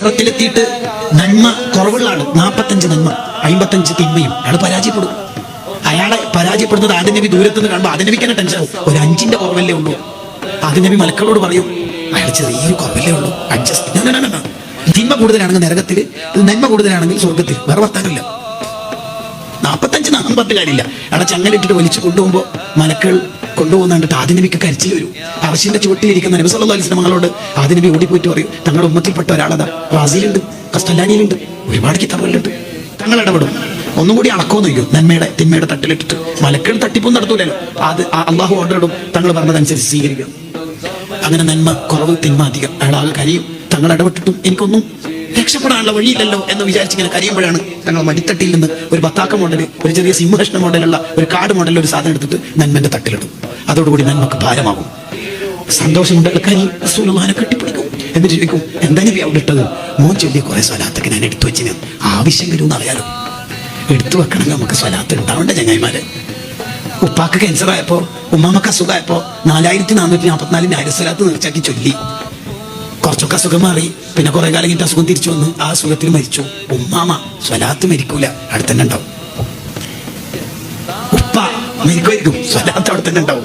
ആഖിറത്തിലെത്തിയിട്ട് നന്മ കുറവുള്ള ആൾ നാപ്പത്തഞ്ച് നന്മ അമ്പത്തഞ്ച് തിന്മയും. അയാൾ പരാജയപ്പെടും. അയാളെ പരാജയപ്പെടുന്നത് ആദ്യ നബി ദൂരത്ത് നിന്ന് കാണുമ്പോൾ ആദ്യ നബിക്ക് തന്നെ ടെൻഷൻ ഒരു അഞ്ചിന്റെ കുറവല്ലേ ഉള്ളൂ. ആദ്യ നബി മലക്കളോട് പറയും അയാൾ ചെറിയൊരു കുറവല്ലേ ഉള്ളൂ. അഡ്ജസ്റ്റ് തിന്മ കൂടുതലാണെങ്കിൽ നരകത്തിൽ നന്മ കൂടുതലാണെങ്കിൽ സ്വർഗത്തിൽ വേറെ വർത്താനമില്ല. നാപ്പത്തഞ്ച് നാൽപ്പത്തി കാര്യമില്ല അയാളെ ചങ്ങലിട്ടിട്ട് വലിച്ചു കൊണ്ടുപോകുമ്പോൾ മലക്കൾ കൊണ്ടുപോകുന്ന കണ്ടിട്ട് ആദിനബിക്ക് കരച്ചിൽ വരും. അറശിന്റെ ചുവട്ടിലിരിക്കുന്ന നബി സല്ലല്ലാഹു അലൈഹി മകളോട് ആദിനബി ഓടിപ്പോയിട്ട് പറയും തങ്ങളുടെ ഉമ്മത്തിൽപ്പെട്ട ഒരാളതാ റാസിയിലുണ്ട് കസ്റ്റല്ലാനിയിലുണ്ട് ഒരുപാട് കിതാബുകളിലുണ്ട് തങ്ങൾ ഇടപെടും. ഒന്നും കൂടി അളക്കോന്ന് ചോദിക്കും. നന്മയുടെ തിന്മയുടെ തട്ടിലിട്ടിട്ട് മലക്കൾ തട്ടിപ്പൊന്നും നടത്തൂലല്ലോ. അത് അള്ളാഹു ഓർഡർ ഇടും തങ്ങൾ പറഞ്ഞതനുസരിച്ച് സ്വീകരിക്കും അങ്ങനെ നന്മ കുറവ് തിന്മ അധികം. അയാളാകെ കരയും. തങ്ങൾ ഇടപെട്ടിട്ടും എനിക്കൊന്നും രക്ഷപ്പെടാനുള്ള വഴിയില്ലല്ലോ എന്ന് വിചാരിച്ച് ഇങ്ങനെ കരയുമ്പോഴാണ് തങ്ങൾ മടിത്തട്ടിൽ നിന്ന് ഒരു ബത്താക്ക മോഡൽ ഒരു ചെറിയ സിംഹകൃഷ്ണ മോഡലുള്ള ഒരു കാട് മോഡലിൽ ഒരു സാധനം എടുത്തിട്ട് നന്മന്റെ തട്ടിലിടും. അതോടുകൂടി നന്മക്ക് ഭാരമാകും. സന്തോഷമുണ്ട്. കരി കെട്ടിപ്പിടിക്കും. എന്നിട്ട് ചോദിക്കും എന്താ നബി അവിടെ ഇട്ടത്? മോൻ ചൊല്ലിയ കുറെ സ്വലാത്തൊക്കെ ഞാൻ എടുത്തു വെച്ചിന് ആവശ്യം വരുമെന്ന് അറിയാലോ എടുത്തു വെക്കണമെങ്കിൽ നമുക്ക് സ്വലാത്ത് ഉണ്ടാവണ്ട ചങ്ങായിമാര്. ഉപ്പാക്ക് ക്യാൻസർ ആയപ്പോ ഉമ്മാമക്ക് അസുഖമായപ്പോ നാലായിരത്തി നാനൂറ്റി നാൽപ്പത്തിനാലിന്റെ അരസ്വലാത്ത് നിർച്ചാക്കി ചൊല്ലി. കുറച്ചൊക്കെ അസുഖം മാറി. പിന്നെ കുറെ കാലം കഴിഞ്ഞിട്ട് അസുഖം തിരിച്ചു വന്നു ആ അസുഖത്തിൽ മരിച്ചു. ഉമ്മാമ സ്വലാത്ത് മരിക്കൂല. അവിടെ തന്നെ ഉണ്ടാവും. ഉപ്പ മരിക്കുമായിരിക്കും സ്വലാത്ത് അവിടെ തന്നെ ഉണ്ടാവും.